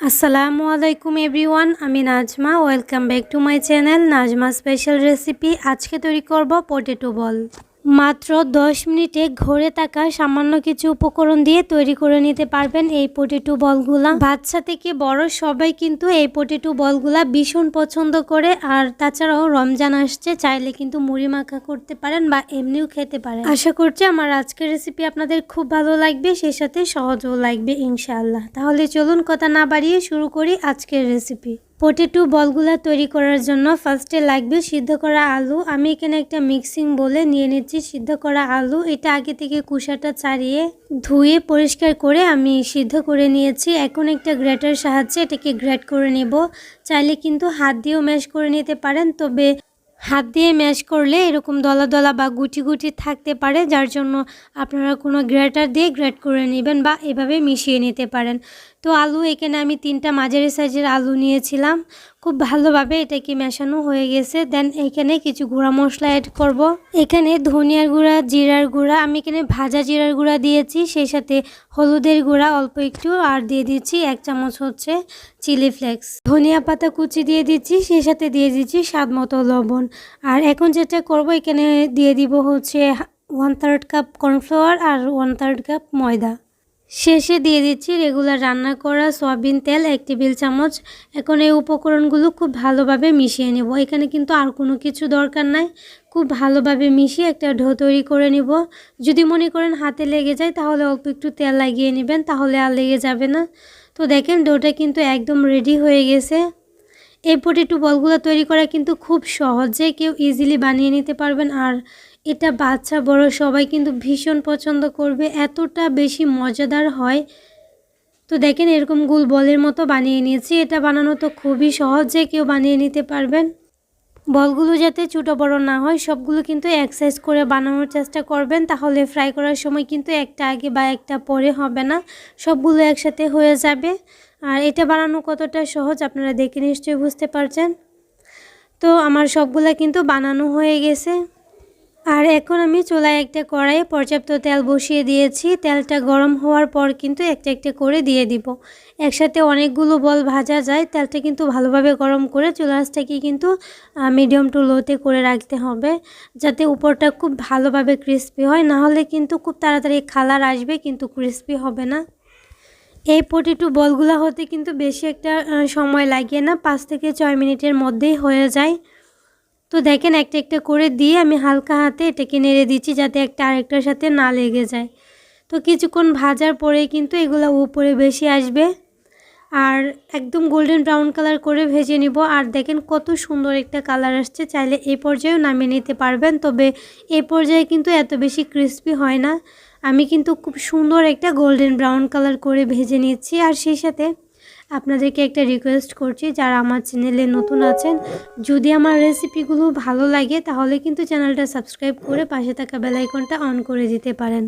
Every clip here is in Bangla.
আসসালামু আলাইকুম এভরিওয়ান, আমি Nazma. Welcome back to my channel Nazma special recipe. আজকে তৈরি করব পটেটো বল। মাত্র 10 মিনিটে ঘরে থাকা সামান্য কিছু উপকরণ দিয়ে তৈরি করে নিতে পারবেন এই পটেটো বলগুলা। বাচ্চা থেকে বড় সবাই কিন্তু এই পটেটো বলগুলা ভীষণ পছন্দ করে। আর তাছাড়াও রমজান আসছে, চাইলে কিন্তু মুড়ি মাখা করতে পারেন বা এমনিও খেতে পারেন। আশা করছি আমার আজকের রেসিপি আপনাদের খুব ভালো লাগবে সেই সাথে সহজও লাগবে ইনশাআল্লাহ। তাহলে চলুন কথা না বাড়িয়ে শুরু করি আজকের রেসিপি পটেটো বলগুলা তৈরি করার জন্য ফার্স্টে লাগবে সিদ্ধ করা আলু। আমি এখানে একটা মিক্সিং বলে নিয়ে নিচ্ছি। সিদ্ধ করা আলু, এটা আগে থেকে কুসাটা ছাড়িয়ে ধুয়ে পরিষ্কার করে আমি সিদ্ধ করে নিয়েছি। এখন একটা গ্রেটার সাহায্যে এটাকে গ্রেট করে নেব। চাইলে কিন্তু হাত দিয়েও ম্যাশ করে নিতে পারেন, তবে হাত দিয়ে ম্যাশ করলে এরকম দলা দলা বা গুটি গুটি থাকতে পারে, যার জন্য আপনারা কোনো গ্রেটার দিয়ে গ্রেট করে নেবেন বা এভাবে মিশিয়ে নিতে পারেন। তো আলু এখানে আমি তিনটা মাঝারি সাইজের আলু নিয়েছিলাম। খুব ভালোভাবে এটাকে মেশানো হয়ে গেছে। দেন এখানে কিছু গুঁড়া মশলা অ্যাড করব। এখানে ধনিয়ার গুঁড়া, জিরার গুঁড়া, আমি এখানে ভাজা জিরার গুঁড়া দিয়েছি। সেই সাথে হলুদের গুঁড়া অল্প একটু আর দিয়ে দিচ্ছি, এক চামচ হচ্ছে চিলি ফ্লেক্স। ধনিয়া পাতা কুচি দিয়ে দিচ্ছি, সেই সাথে দিয়ে দিচ্ছি স্বাদ মতো লবণ। আর এখন যেটা করব, এখানে দিয়ে দিব হচ্ছে ওয়ান থার্ড কাপ কর্নফ্লাওয়ার আর ওয়ান থার্ড কাপ ময়দা। শেষে দিয়ে দিচ্ছি রেগুলার রান্না করা সয়াবিন তেল এক টেবিল চামচ। এখন এই উপকরণগুলো খুব ভালোভাবে মিশিয়ে নেব। এখানে কিন্তু আর কোনো কিছু দরকার নাই। খুব ভালোভাবে মিশিয়ে একটা ঢো তৈরি করে নিব। যদি মনে করেন হাতে লেগে যায়, তাহলে অল্প একটু তেল লাগিয়ে নেবেন, তাহলে আর লেগে যাবে না। তো দেখেন, ডোটা কিন্তু একদম রেডি হয়ে গেছে। এই পটেটো বলগুলো তৈরি করা কিন্তু খুব সহজে কেউ ইজিলি বানিয়ে নিতে পারবেন। আর এটা বাচ্চা, বড় সবাই কিন্তু ভীষণ পছন্দ করবে। এতটা বেশি মজাদার হয়। তো দেখেন এরকম গুল বলের মতো বানিয়ে নিয়েছি। এটা বানানো তো খুবই সহজ কেউ বানিয়ে নিতে পারবেন। বলগুলো যাতে ছোটো, বড় না হয়, সবগুলো কিন্তু এক সাইজ করে বানানোর চেষ্টা করবেন। তাহলে ফ্রাই করার সময় কিন্তু একটা আগে বা একটা পরে হবে না। সবগুলো একসাথে হয়ে যাবে। আর এটা বানানো কতটা সহজ আপনারা দেখে নিশ্চয়ই বুঝতে পারছেন। তো আমার সবগুলা কিন্তু বানানো হয়ে গেছে। আর এখন আমি চুলায় একটা কড়াইয়ে পর্যাপ্ত তেল বসিয়ে দিয়েছি। তেলটা গরম হওয়ার পর কিন্তু একটা একটা করে দিয়ে দিব। একসাথে অনেকগুলো বল ভাজা যায়। তেলটা কিন্তু ভালোভাবে গরম করে চুলাসটাকে কিন্তু মিডিয়াম টু লোতে করে রাখতে হবে। যাতে উপরটা খুব ভালোভাবে ক্রিস্পি হয়। না হলে কিন্তু খুব তাড়াতাড়ি খালার আসবে, কিন্তু ক্রিস্পি হবে না। এই পটেটো বলগুলো হতে কিন্তু বেশি একটা সময় লাগে না। পাঁচ থেকে ছয় মিনিটের মধ্যেই হয়ে যায়। তো দেখেন একটা একটা করে দিয়ে আমি হালকা হাতে এটাকে নেড়ে দিচ্ছি যাতে একটা আরেকটার সাথে না লেগে যায়। তো কিছুক্ষণ ভাজার পরে কিন্তু এগুলো উপরে বেশি আসবে। আর একদম গোল্ডেন ব্রাউন কালার করে ভেজে নিব। আর দেখেন কত সুন্দর একটা কালার আসছে। চাইলে এই পর্যায়েও নামিয়ে নিতে পারবেন। তবে এই পর্যায়ে কিন্তু এত বেশি ক্রিস্পি হয় না। আমি কিন্তু খুব সুন্দর একটা গোল্ডেন ব্রাউন কালার করে ভেজে নিচ্ছি। আর সেই সাথে আপনাদেরকে একটা রিকোয়েস্ট করছি, যারা আমার চ্যানেলে নতুন আছেন, যদি আমার রেসিপিগুলো ভালো লাগে, তাহলে কিন্তু চ্যানেলটা সাবস্ক্রাইব করে পাশে থাকা বেলাইকনটা অন করে দিতে পারেন।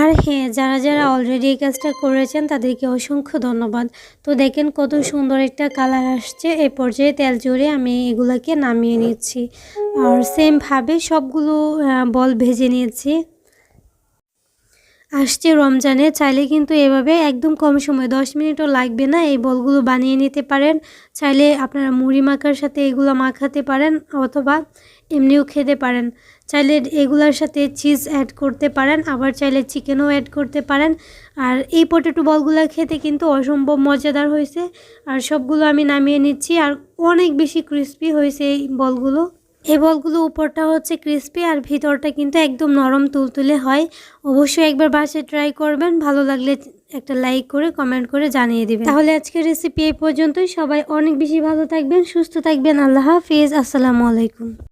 আর হ্যাঁ যারা যারা অলরেডি এই কাজটা করেছেন, তাদেরকে অসংখ্য ধন্যবাদ। তো দেখেন কত সুন্দর একটা কালার আসছে, এ পর্যায়ে তেল জড়ে আমি এগুলোকে নামিয়ে নিচ্ছি। আর সেমভাবে সবগুলো বল ভেজে নিয়েছি। আসছে রমজানে, চাইলে কিন্তু এভাবে একদম কম সময়, দশ মিনিটও লাগবে না এই বলগুলো বানিয়ে নিতে পারেন। চাইলে আপনারা মুড়ি মাখার সাথে এগুলো মাখাতে পারেন অথবা এমনিও খেতে পারেন। চাইলে এগুলোর সাথে চিজ অ্যাড করতে পারেন, আবার চাইলে চিকেনও অ্যাড করতে পারেন। আর এই পটেটো বলগুলো খেতে কিন্তু অসম্ভব মজাদার হয়েছে। আর সবগুলো আমি নামিয়ে নিচ্ছি, আর অনেক বেশি ক্রিস্পি হয়েছে এই বলগুলো। এই বলগুলো উপরটা হচ্ছে ক্রিস্পি আর ভিতরটা কিন্তু একদম নরম তুলতুলে হয়। অবশ্যই একবার বাসে ট্রাই করবেন। ভালো লাগলে একটা লাইক করে কমেন্ট করে জানিয়ে দেবেন। তাহলে আজকের রেসিপি এই পর্যন্তই। সবাই অনেক বেশি ভালো থাকবেন, সুস্থ থাকবেন। আল্লাহ হাফিজ। আসসালামু আলাইকুম।